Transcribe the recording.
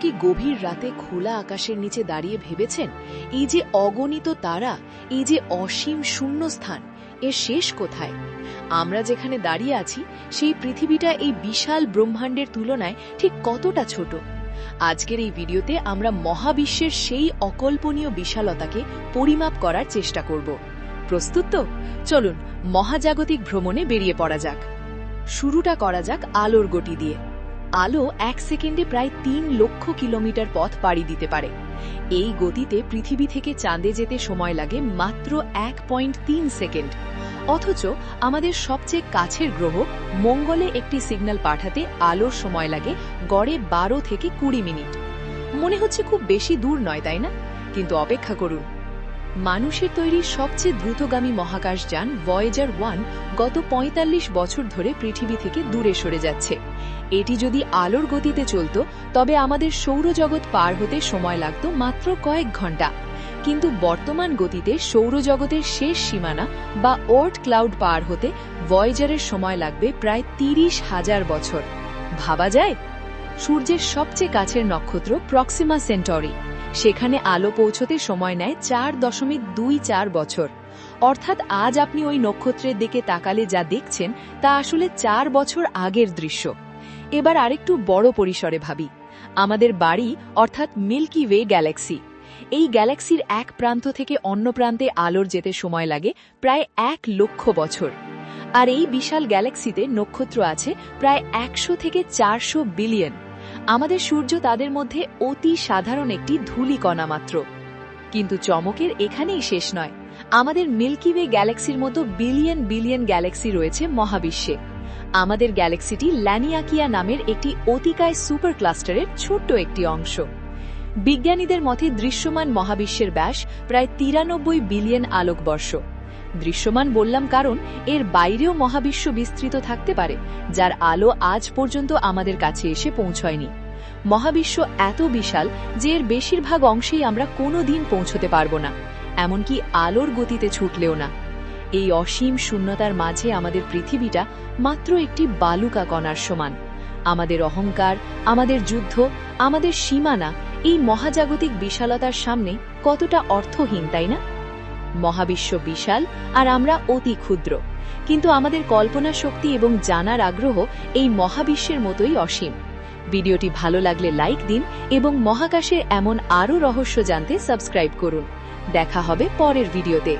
কি গভীর রাতে খোলা আকাশের নিচে দাঁড়িয়ে ভেবেছেন? এই যে অগণিত তারা, এই যে অসীম শূন্যস্থান, এর শেষ কোথায়? আমরা যেখানে দাঁড়িয়ে আছি, সেই পৃথিবীটা এই বিশাল ব্রহ্মাণ্ডের তুলনায় ঠিক কতটা ছোট? আজকের এই ভিডিওতে আমরা মহাবিশ্বের সেই অকল্পনীয় বিশালতাকে পরিমাপ করার চেষ্টা করব। প্রস্তুত তো? চলুন মহাজাগতিক ভ্রমণে বেরিয়ে পড়া যাক। শুরুটা করা যাক আলোর গতি দিয়ে। আলো এক সেকেন্ডে প্রায় তিন লক্ষ কিলোমিটার পথ পাড়ি দিতে পারে। এই গতিতে পৃথিবী থেকে চাঁদে যেতে সময় লাগে মাত্র এক পয়েন্ট তিন সেকেন্ড। অথচ আমাদের সবচেয়ে কাছের গ্রহ মঙ্গলে একটি সিগন্যাল পাঠাতে আলোর সময় লাগে গড়ে বারো থেকে কুড়ি মিনিট। মনে হচ্ছে খুব বেশি দূর নয়, তাই না? কিন্তু অপেক্ষা করুন। মানুষের তৈরি সবচেয়ে দ্রুতগামী মহাকাশ যান ভয়েজার ওয়ান গত ৪৫ বছর ধরে পৃথিবী থেকে দূরে সরে যাচ্ছে। এটি যদি আলোর গতিতে চলত, তবে আমাদের সৌরজগৎ পার হতে সময় লাগত মাত্র কয়েক ঘণ্টা। কিন্তু বর্তমান গতিতে সৌরজগতের শেষ সীমানা বা ওর্ট ক্লাউড পার হতে ভয়েজারের সময় লাগবে প্রায় তিরিশ হাজার বছর। ভাবা যায়? সূর্যের সবচেয়ে কাছের নক্ষত্র প্রক্সিমা সেন্টরি সেখানে আলো পৌঁছতে সময় নেয় চার দশমিক দুই চার বছর। অর্থাৎ আজ আপনি ওই নক্ষত্রের দিকে তাকালে যা দেখছেন তা আসলে চার বছর আগের দৃশ্য। এবার আরেকটু বড় পরিসরে ভাবি। আমাদের বাড়ি, অর্থাৎ মিল্কি ওয়ে গ্যালাক্সি। এই গ্যালাক্সির এক প্রান্ত থেকে অন্য প্রান্তে আলোর যেতে সময় লাগে প্রায় এক লক্ষ বছর। আর এই বিশাল গ্যালাক্সিতে নক্ষত্র আছে প্রায় একশো থেকে চারশো বিলিয়ন। আমাদের সূর্য তাদের মধ্যে অতি সাধারণ একটি ধূলিকণা মাত্র। কিন্তু চমকের এখানেই শেষ নয়। আমাদের মিল্কি ওয়ে গ্যালাক্সির মতো বিলিয়ন বিলিয়ন গ্যালাক্সি রয়েছে মহাবিশ্বে। আমাদের গ্যালাক্সিটি ল্যানিয়াকিয়া নামের একটি অতিকায় সুপার ক্লাস্টারের ছোট্ট একটি অংশ। বিজ্ঞানীদের মতে দৃশ্যমান মহাবিশ্বের ব্যাস প্রায় তিরানব্বই বিলিয়ন আলোকবর্ষ। দৃশ্যমান বললাম কারণ এর বাইরেও মহাবিশ্ব বিস্তৃত থাকতে পারে, যার আলো আজ পর্যন্ত আমাদের কাছে এসে পৌঁছয়নি। মহাবিশ্ব এত বিশাল যে এর বেশিরভাগ অংশেই আমরা কোনো দিন পৌঁছতে পারব না, এমনকি আলোর গতিতে ছুটলেও না। এই অসীম শূন্যতার মাঝে আমাদের পৃথিবীটা মাত্র একটি বালুকা কণার সমান। আমাদের অহংকার, আমাদের যুদ্ধ, আমাদের সীমানা, এই মহাজাগতিক বিশালতার সামনে কতটা অর্থহীন, তাই না? মহাবিশ্ব বিশাল আর আমরা অতি ক্ষুদ্র। কিন্তু আমাদের কল্পনা শক্তি এবং জানার আগ্রহ এই মহাবিশ্বের মতোই অসীম। ভিডিওটি ভালো লাগলে লাইক দিন এবং মহাকাশের এমন আরও রহস্য জানতে সাবস্ক্রাইব করুন। দেখা হবে পরের ভিডিওতে।